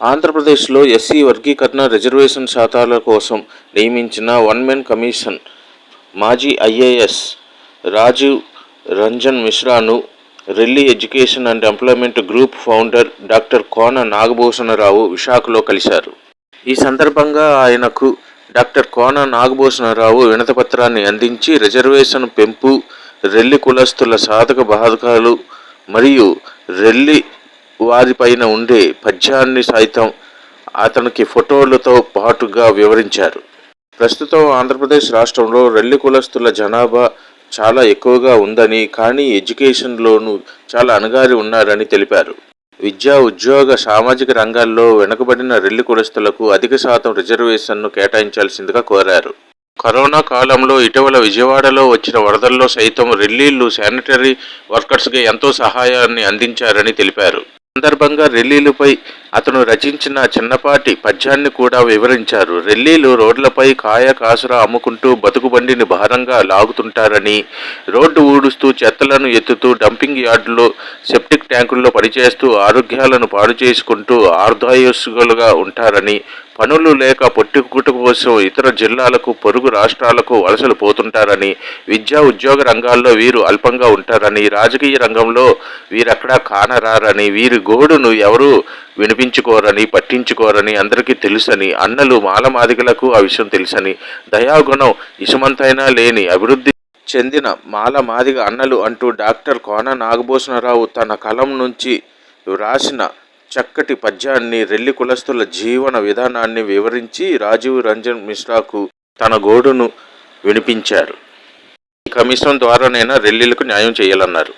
ఆంధ్రప్రదేశ్లో ఎస్సీ వర్గీకరణ రిజర్వేషన్ శాతాల కోసం నియమించిన వన్ మెన్ కమిషన్ మాజీ IAS Rajiv Ranjan మిశ్రాను Relli education and employment group founder doctor Kona Nagabhushana Rao విశాఖలో కలిశారు. ఈ సందర్భంగా ఆయనకు డాక్టర్ కోన నాగభూషణరావు వినతపత్రాన్ని అందించి రిజర్వేషన్ పెంపు రెల్లి కులస్తుల సాధక బాధకాలు మరియు రెల్లి వారిపైన ఉండే పద్యాన్ని సైతం అతనికి ఫోటోలతో పాటుగా వివరించారు. ప్రస్తుతం ఆంధ్రప్రదేశ్ రాష్ట్రంలో రెల్లి కులస్తుల జనాభా చాలా ఎక్కువగా ఉందని కానీ ఎడ్యుకేషన్లోనూ చాలా అణగారి ఉన్నారని తెలిపారు. విద్యా ఉద్యోగ సామాజిక రంగాల్లో వెనుకబడిన రెల్లి కులస్తులకు అధిక శాతం రిజర్వేషన్ను కేటాయించాల్సిందిగా కోరారు. కరోనా కాలంలో ఇటీవల విజయవాడలో వచ్చిన వరదల్లో సైతం రెల్లీలు శానిటరీ వర్కర్స్కి ఎంతో సహాయాన్ని అందించారని తెలిపారు. సందర్భంగా రెల్లీలపై అతను రచించిన చిన్నపాటి పద్యాన్ని కూడా వివరించారు. రెల్లీలు రోడ్లపై కాయ కాసురా అమ్ముకుంటూ బతుకుబండిని భారంగా లాగుతుంటారని రోడ్డు ఊడుస్తూ చెత్తలను ఎత్తుతూ డంపింగ్ యార్డులో సెప్టిక్ ట్యాంకుల్లో పనిచేస్తూ ఆరోగ్యాలను పాడు చేసుకుంటూ ఆర్ధాయుస్గులుగా ఉంటారని పనులు లేక పొట్టుకుట కోసం ఇతర జిల్లాలకు పొరుగు రాష్ట్రాలకు వలసలు పోతుంటారని విద్యా ఉద్యోగ రంగాల్లో వీరు అల్పంగా ఉంటారని రాజకీయ రంగంలో వీరక్కడా కానరారని వీరి గోడును ఎవరూ వినిపించుకోరని పట్టించుకోరని అందరికీ తెలుసని అన్నలు మాలమాదిగలకు ఆ విషయం తెలుసని దయాగుణం ఇసుమంతైనా లేని అభివృద్ధి చెందిన మాల మాదిగ అన్నలు అంటూ డాక్టర్ కోన నాగభూషణరావు తన కలం నుంచి వ్రాసిన చక్కటి పద్యాన్ని రెల్లి కులస్తుల జీవన విధానాన్ని వివరించి రాజీవ్ రంజన్ మిశ్రాకు తన గోడును వినిపించారు. ఈ కమిషన్ ద్వారానైనా రెల్లిలకు న్యాయం చేయాలన్నారు.